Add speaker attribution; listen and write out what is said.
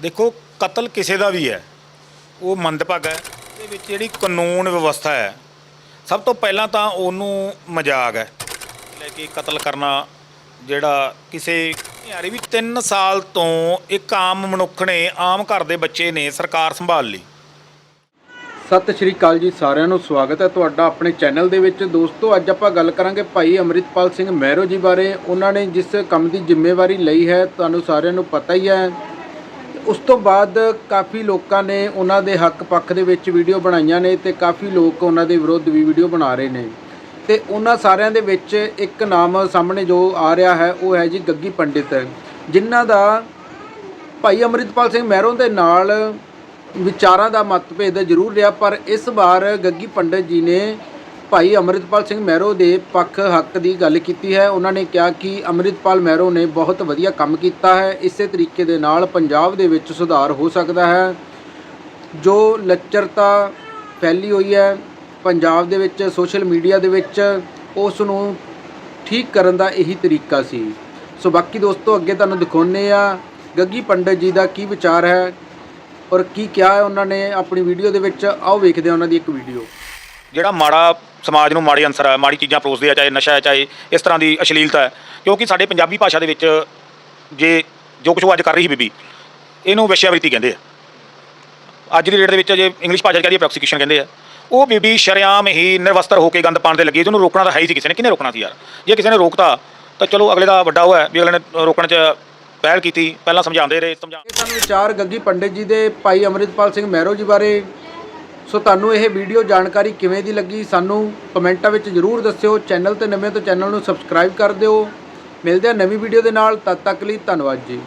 Speaker 1: ਦੇਖੋ, ਕਤਲ ਕਿਸੇ ਦਾ ਵੀ ਹੈ, ਉਹ ਮੰਦਭਾਗਾ ਹੈ ਇਹਦੇ ਵਿੱਚ ਜਿਹੜੀ ਕਾਨੂੰਨ ਵਿਵਸਥਾ ਹੈ, ਸਭ ਤੋਂ ਪਹਿਲਾਂ ਤਾਂ ਉਹਨੂੰ ਮਜ਼ਾਕ ਹੈ ਲੈ ਕੇ ਕਤਲ ਕਰਨਾ, ਜਿਹੜਾ ਕਿਸੇ ਯਾਰੀ ਵੀ 3 ਸਾਲ ਤੋਂ ਇੱਕ ਆਮ ਮਨੁੱਖ ਨੇ, ਆਮ ਘਰ ਦੇ ਬੱਚੇ ਨੇ ਸਰਕਾਰ ਸੰਭਾਲ ਲਈ।
Speaker 2: ਸਤਿ ਸ਼੍ਰੀ ਅਕਾਲ ਜੀ, ਸਾਰਿਆਂ ਨੂੰ ਸਵਾਗਤ ਹੈ ਤੁਹਾਡਾ ਆਪਣੇ ਚੈਨਲ ਦੇ ਵਿੱਚ। ਦੋਸਤੋ, ਅੱਜ ਆਪਾਂ ਗੱਲ ਕਰਾਂਗੇ ਭਾਈ ਅਮਰਿਤਪਾਲ ਸਿੰਘ ਮਹਿਰੋ ਜੀ ਬਾਰੇ। ਉਹਨਾਂ ਨੇ ਜਿਸ ਕੰਮ ਦੀ ਜ਼ਿੰਮੇਵਾਰੀ ਲਈ ਹੈ, ਤੁਹਾਨੂੰ ਸਾਰਿਆਂ ਨੂੰ ਪਤਾ ਹੀ ਹੈ। ਉਸ ਤੋਂ ਬਾਅਦ ਕਾਫੀ ਲੋਕਾਂ ਨੇ ਉਹਨਾਂ ਦੇ ਹੱਕ ਪੱਖ ਦੇ ਵਿੱਚ ਵੀਡੀਓ ਬਣਾਈਆਂ ਨੇ ਤੇ ਕਾਫੀ ਲੋਕ ਉਹਨਾਂ ਦੇ ਵਿਰੁੱਧ ਵੀ ਵੀਡੀਓ ਬਣਾ ਰਹੇ ਨੇ। ਤੇ ਉਹਨਾਂ ਸਾਰਿਆਂ ਦੇ ਵਿੱਚ ਇੱਕ ਨਾਮ ਸਾਹਮਣੇ ਜੋ ਆ ਰਿਹਾ ਹੈ, ਉਹ ਹੈ ਜੀ ਗੱਗੀ ਪੰਡਿਤ। ਜਿਨ੍ਹਾਂ ਦਾ ਭਾਈ ਅਮਰਿਤਪਾਲ ਸਿੰਘ ਮਹਿਰੋਂ ਦੇ ਨਾਲ ਵਿਚਾਰਾਂ ਦਾ ਮਤਭੇਦ ਜ਼ਰੂਰ ਰਿਹਾ, ਪਰ ਇਸ ਵਾਰ ਗੱਗੀ ਪੰਡਿਤ ਜੀ ਨੇ ਭਾਈ ਅਮਰਿਤਪਾਲ ਸਿੰਘ ਮਹਿਰੋ ਦੇ ਪੱਖ ਹੱਕ ਦੀ ਗੱਲ ਕੀਤੀ ਹੈ। ਉਹਨਾਂ ਨੇ ਕਿਹਾ ਕਿ ਅਮਰਿਤਪਾਲ ਮਹਿਰੋ ਨੇ ਬਹੁਤ ਵਧੀਆ ਕੰਮ ਕੀਤਾ ਹੈ। ਇਸੇ ਤਰੀਕੇ ਦੇ ਨਾਲ ਪੰਜਾਬ ਦੇ ਵਿੱਚ ਸੁਧਾਰ ਹੋ ਸਕਦਾ ਹੈ। ਜੋ ਲੱਚਰਤਾ ਫੈਲੀ ਹੋਈ ਹੈ ਪੰਜਾਬ ਦੇ ਵਿੱਚ, ਸੋਸ਼ਲ ਮੀਡੀਆ ਦੇ ਵਿੱਚ, ਉਸ ਨੂੰ ਠੀਕ ਕਰਨ ਦਾ ਇਹੀ ਤਰੀਕਾ ਸੀ। ਸੋ ਬਾਕੀ ਦੋਸਤੋ, ਅੱਗੇ ਤੁਹਾਨੂੰ ਦਿਖਾਉਂਦੇ ਆ ਗੱਗੀ ਪੰਡਿਤ ਜੀ ਦਾ ਕੀ ਵਿਚਾਰ ਹੈ ਔਰ ਕੀ ਕਿਹਾ ਹੈ ਉਹਨਾਂ ਨੇ। ਆਪਣੀ ਵੀਡੀਓ ਦੇ ਵਿੱਚ ਆਓ ਵੇਖਦੇ ਹਾਂ ਉਹਨਾਂ ਦੀ ਇੱਕ ਵੀਡੀਓ।
Speaker 1: ਜਿਹੜਾ ਮਾੜਾ ਸਮਾਜ ਨੂੰ ਮਾੜੇ ਅੰਸਰ ਹੈ, ਮਾੜੀ ਚੀਜ਼ਾਂ ਪਰੋਸਦੇ ਆ, ਚਾਹੇ ਨਸ਼ਾ ਹੈ, ਚਾਹੇ ਇਸ ਤਰ੍ਹਾਂ ਦੀ ਅਸ਼ਲੀਲਤਾ ਹੈ, ਕਿਉਂਕਿ ਸਾਡੇ ਪੰਜਾਬੀ ਭਾਸ਼ਾ ਦੇ ਵਿੱਚ ਜੇ ਜੋ ਕੁਝ ਉਹ ਅੱਜ ਕਰ ਰਹੀ ਬੀਬੀ, ਇਹਨੂੰ ਵਿਸ਼ਿਆਵ੍ਰਿਤੀ ਕਹਿੰਦੇ ਆ। ਅੱਜ ਦੀ ਡੇਟ ਦੇ ਵਿੱਚ ਜੇ ਇੰਗਲਿਸ਼ ਭਾਸ਼ਾ 'ਚ ਕਹਦੀ ਪ੍ਰੋਸੀਕਿਊਸ਼ਨ ਕਹਿੰਦੇ ਆ। ਉਹ ਬੀਬੀ ਸ਼ਰੇਆਮ ਹੀ ਨਿਰਵਸਤਰ ਹੋ ਕੇ ਗੰਦ ਪਾਣ ਦੇ ਲੱਗੀ ਉਹਨੂੰ ਰੋਕਣਾ ਤਾਂ ਹੈ ਹੀ ਸੀ ਕਿਸੇ ਨੇ, ਕਿਹਨੇ ਰੋਕਣਾ ਸੀ ਯਾਰ? ਜੇ ਕਿਸੇ ਨੇ ਰੋਕਤਾ, ਤਾਂ ਚਲੋ ਅਗਲੇ ਦਾ ਵੱਡਾ ਉਹ ਹੈ ਵੀ ਅਗਲੇ ਨੇ ਰੋਕਣ 'ਚ ਪਹਿਲ ਕੀਤੀ, ਪਹਿਲਾਂ ਸਮਝਾਉਂਦੇ ਰਹੇ, ਸਮਝਾ
Speaker 2: ਇਹ ਵਿਚਾਰ ਗੱਗੀ ਪੰਡਿਤ ਜੀ ਦੇ ਭਾਈ ਅਮਰਿਤਪਾਲ ਸਿੰਘ ਮਹਿਰੋ ਜੀ ਬਾਰੇ ਸੋ ਤੁਹਾਨੂੰ ਇਹ ਵੀਡੀਓ ਜਾਣਕਾਰੀ ਕਿਵੇਂ ਦੀ ਲੱਗੀ ਸਾਨੂੰ ਕਮੈਂਟਾਂ ਵਿੱਚ ਜ਼ਰੂਰ ਦੱਸਿਓ। ਚੈਨਲ ਤੇ ਨਵੇਂ ਤੋਂ ਚੈਨਲ ਨੂੰ ਸਬਸਕ੍ਰਾਈਬ ਕਰ ਦਿਓ। ਮਿਲਦੇ ਹਾਂ ਨਵੀਂ ਵੀਡੀਓ ਦੇ ਨਾਲ। ਤਦ ਤੱਕ ਲਈ ਧੰਨਵਾਦ ਜੀ।